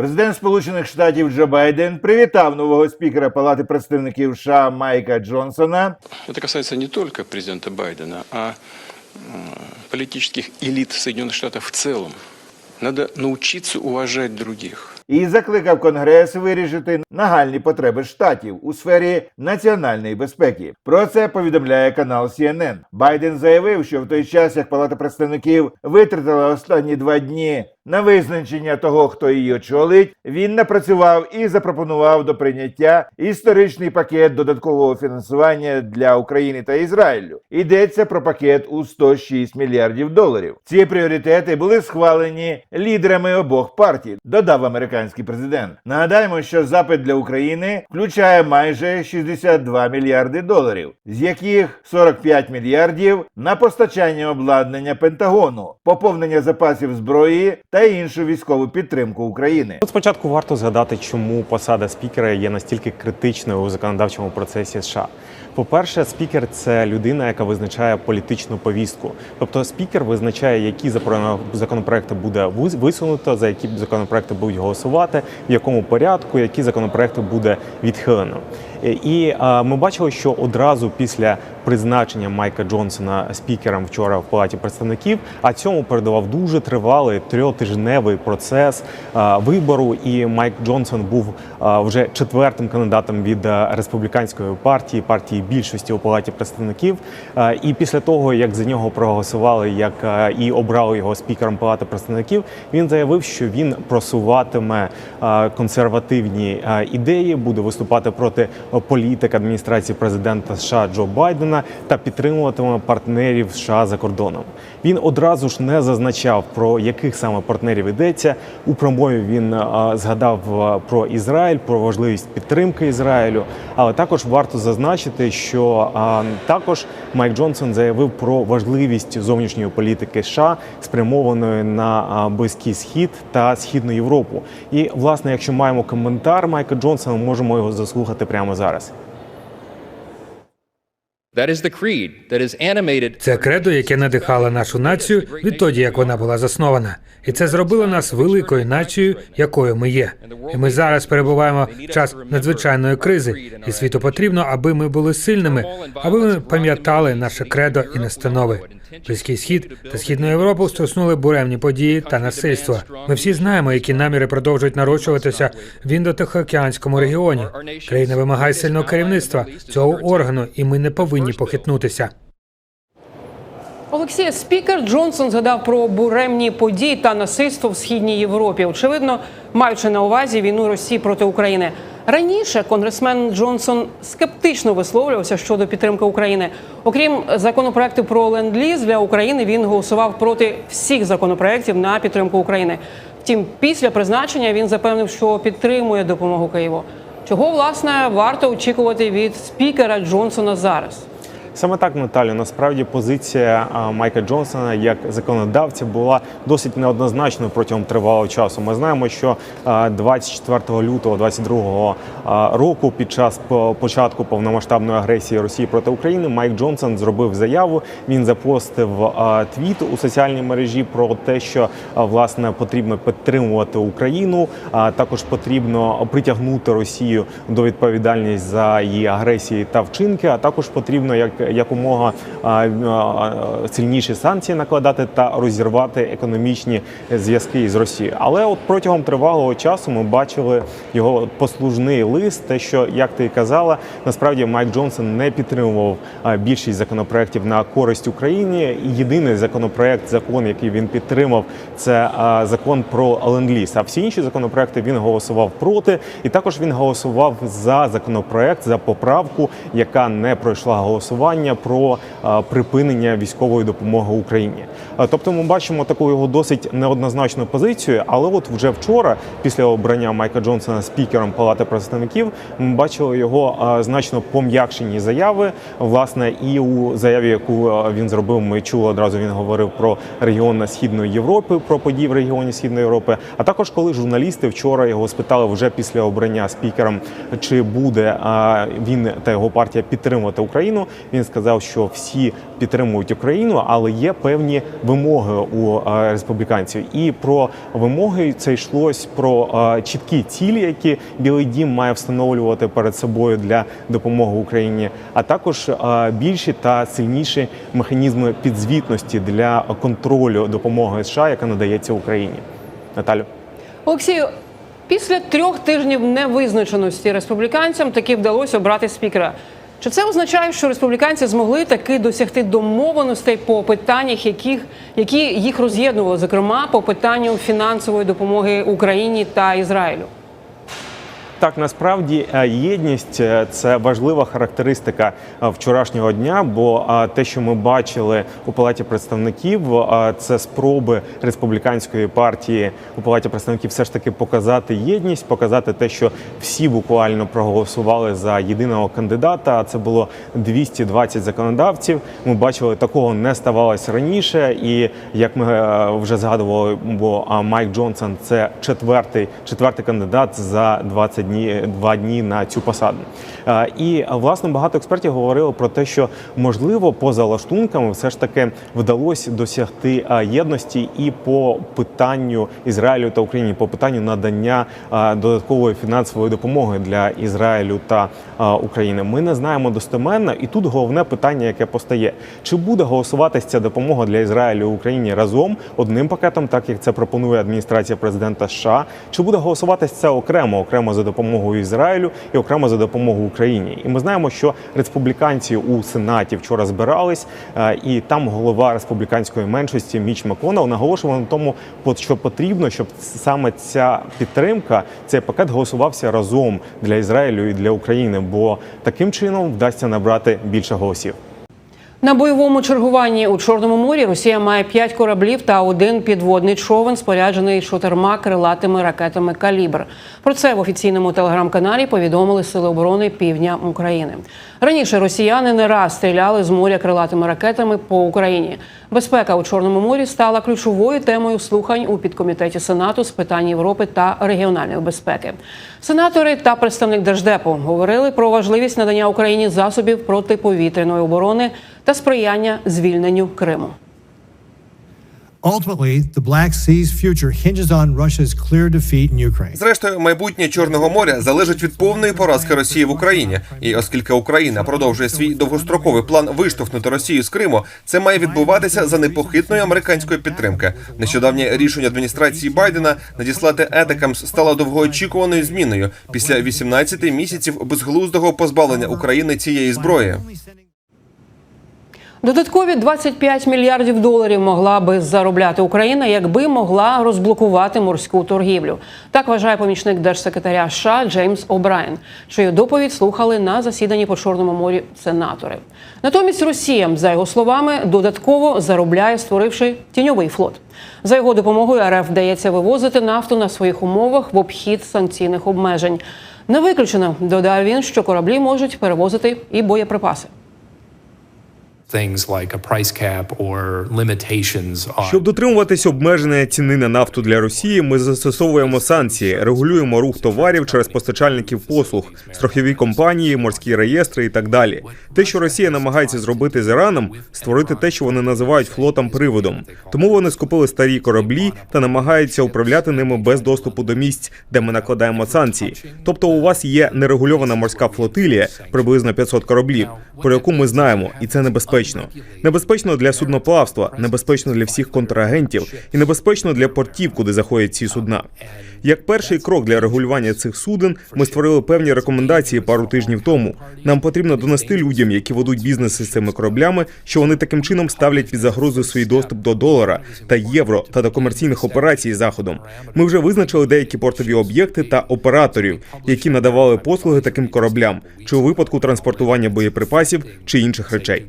Президент Сполучених Штатів Джо Байден привітав нового спікера Палати представників США Майка Джонсона. Это касается не только президента Байдена, а э, политических элит Соединенных Штатов в целом. Надо научиться уважать других. і закликав Конгрес вирішити нагальні потреби штатів у сфері національної безпеки. Про це повідомляє канал CNN. Байден заявив, що в той час, як Палата представників витратила останні два дні на визначення того, хто її очолить, він напрацював і запропонував до прийняття історичний пакет додаткового фінансування для України та Ізраїлю. Йдеться про пакет у 106 мільярдів доларів. Ці пріоритети були схвалені лідерами обох партій, додав американський президент. Нагадаємо, що запит для України включає майже 62 мільярди доларів, з яких 45 мільярдів на постачання обладнання Пентагону, поповнення запасів зброї та іншу військову підтримку України. От спочатку варто згадати, чому посада спікера є настільки критичною у законодавчому процесі США. По-перше, спікер це людина, яка визначає політичну повістку. Тобто спікер визначає, які законопроекти буде висунуто, за які законопроекти будуть голосувати, в якому порядку, які законопроекти буде відхилено. Е, І ми бачили, що одразу після призначення Майка Джонсона спікером вчора в Палаті представників, а цьому передавав дуже тривалий трьохтижневий процес вибору. І Майк Джонсон був вже четвертим кандидатом від республіканської партії, партії більшості у Палаті представників. І після того, як за нього проголосували, як і обрали його спікером Палати представників, він заявив, що він просуватиме консервативні ідеї, буде виступати проти політик адміністрації президента США Джо Байдена та підтримуватиме партнерів США за кордоном. Він одразу ж не зазначав про яких саме партнерів йдеться. У промові він згадав про Ізраїль, про важливість підтримки Ізраїлю. Але також варто зазначити, що також Майк Джонсон заявив про важливість зовнішньої політики США, спрямованої на близький схід та східну Європу. І власне, якщо маємо коментар Майка Джонсона, можемо його заслухати прямо зараз. зараз. Це кредо, яке надихало нашу націю відтоді, як вона була заснована, і це зробило нас великою нацією, якою ми є. І ми зараз перебуваємо в час надзвичайної кризи, і світу потрібно, аби ми були сильними, аби ми пам'ятали наше кредо і настанови. Близький схід та східну Європу стоснули буремні події та насильство. Ми всі знаємо, які наміри продовжують нарощуватися в індотихоокеанському регіоні. Країна вимагає сильного керівництва цього органу, і ми не повинні похитнутися. Олексія, спікер Джонсон згадав про буремні події та насильство в східній Європі. Очевидно, маючи на увазі війну Росії проти України. Раніше конгресмен Джонсон скептично висловлювався щодо підтримки України. Окрім законопроекту про ленд-ліз для України, він голосував проти всіх законопроєктів на підтримку України. Втім, після призначення він запевнив, що підтримує допомогу Києву. Чого власне варто очікувати від спікера Джонсона зараз? Саме так, Наталю, насправді позиція Майка Джонсона як законодавця була досить неоднозначною протягом тривалого часу. Ми знаємо, що а, 24 лютого 22 а, року, під час по- початку повномасштабної агресії Росії проти України, Майк Джонсон зробив заяву. Він запостив твіт у соціальній мережі про те, що власне потрібно підтримувати Україну. А також потрібно притягнути Росію до відповідальності за її агресії та вчинки. А також потрібно як якомога а, а, сильніші санкції накладати та розірвати економічні зв'язки із Росією. Але от протягом тривалого часу ми бачили його послужний лист. Те, що як ти казала, насправді Майк Джонсон не підтримував більшість законопроєктів на користь Україні. Єдиний законопроект, закон, який він підтримав, це закон про ленд-ліз. А всі інші законопроекти він голосував проти, і також він голосував за законопроект за поправку, яка не пройшла голосування про припинення військової допомоги Україні. Тобто, ми бачимо таку його досить неоднозначну позицію. Але от вже вчора, після обрання Майка Джонсона спікером Палати представників, ми бачили його значно пом'якшені заяви. Власне, і у заяві, яку він зробив, ми чули одразу. Він говорив про регіон Східної Європи, про події в регіоні Східної Європи. А також коли журналісти вчора його спитали вже після обрання спікером, чи буде він та його партія підтримувати Україну. Він він сказав, що всі підтримують Україну, але є певні вимоги у е, республіканців. І про вимоги це йшлось про е, чіткі цілі, які Білий Дім має встановлювати перед собою для допомоги Україні, а також е, більші та сильніші механізми підзвітності для контролю допомоги США, яка надається Україні. Наталю. Олексію, після трьох тижнів невизначеності республіканцям таки вдалося обрати спікера. Чи це означає, що республіканці змогли таки досягти домовленостей по питаннях, яких які їх роз'єднували, зокрема по питанню фінансової допомоги Україні та Ізраїлю? Так, насправді е, єдність е, це важлива характеристика е, вчорашнього дня. Бо те, що ми бачили у палаті представників, це спроби республіканської партії у палаті представників все ж таки показати єдність, показати те, що всі буквально проголосували за єдиного кандидата. А Це було 220 законодавців. Ми бачили, такого не ставалося раніше. І як ми вже згадували, бо Майк Джонсон це четвертий, четвертий кандидат за 20 дні, два дні на цю посаду. Е, І власне багато експертів говорили про те, що можливо поза лаштунками все ж таки вдалося досягти е, єдності і по питанню Ізраїлю та України, по питанню надання е, додаткової фінансової допомоги для Ізраїлю та України. Ми не знаємо достеменно, і тут головне питання, яке постає: чи буде голосуватися ця допомога для Ізраїлю і Україні разом одним пакетом, так як це пропонує адміністрація президента США, чи буде голосуватися це окремо, окремо за допомогою Ізраїлю і окремо за допомогою Україні? І ми знаємо, що республіканці у сенаті вчора збирались, е, і там голова республіканської меншості Міч Маконел наголошував на тому, що потрібно, щоб саме ця підтримка, цей пакет голосувався разом для Ізраїлю і для України, бо таким чином вдасться набрати більше голосів. На бойовому чергуванні у Чорному морі Росія має п'ять кораблів та один підводний човен, споряджений чотирма крилатими ракетами Калібр. Про це в офіційному телеграм-каналі повідомили Сили оборони Півдня України. Раніше росіяни не раз стріляли з моря крилатими ракетами по Україні. Безпека у Чорному морі стала ключовою темою слухань у підкомітеті Сенату з питань Європи та регіональної безпеки. Сенатори та представник Держдепу говорили про важливість надання Україні засобів протиповітряної оборони та сприяння звільненню Криму. Ultimately, the Black Sea's future hinges on Russia's clear defeat in Ukraine. Зрештою, майбутнє Чорного моря залежить від повної поразки Росії в Україні. І оскільки Україна продовжує свій довгостроковий план виштовхнути Росію з Криму, це має відбуватися за непохитної американської підтримки. Нещодавнє рішення адміністрації Байдена надіслати Етакамс стало довгоочікуваною зміною після 18 місяців безглуздого позбавлення України цієї зброї. Додаткові 25 мільярдів доларів могла би заробляти Україна, якби могла розблокувати морську торгівлю. Так вважає помічник держсекретаря США Джеймс О'Брайен, чию доповідь слухали на засіданні по Чорному морі сенатори. Натомість Росія, за його словами, додатково заробляє, створивши тіньовий флот. За його допомогою РФ вдається вивозити нафту на своїх умовах в обхід санкційних обмежень. Не виключено, додав він, що кораблі можуть перевозити і боєприпаси. Щоб дотримуватись обмеження ціни на нафту для Росії, ми застосовуємо санкції, регулюємо рух товарів через постачальників послуг, страхові компанії, морські реєстри і так далі. Те, що Росія намагається зробити з Іраном, створити те, що вони називають флотом приводом. Тому вони скупили старі кораблі та намагаються управляти ними без доступу до місць, де ми накладаємо санкції. Тобто, у вас є нерегульована морська флотилія, приблизно 500 кораблів, про яку ми знаємо, і це небезпечно. Небезпечно для судноплавства, небезпечно для всіх контрагентів і небезпечно для портів, куди заходять ці судна. Як перший крок для регулювання цих суден, ми створили певні рекомендації пару тижнів тому. Нам потрібно донести людям, які ведуть бізнес із цими кораблями, що вони таким чином ставлять під загрозу свій доступ до долара та євро та до комерційних операцій заходом. Ми вже визначили деякі портові об'єкти та операторів, які надавали послуги таким кораблям, чи у випадку транспортування боєприпасів чи інших речей.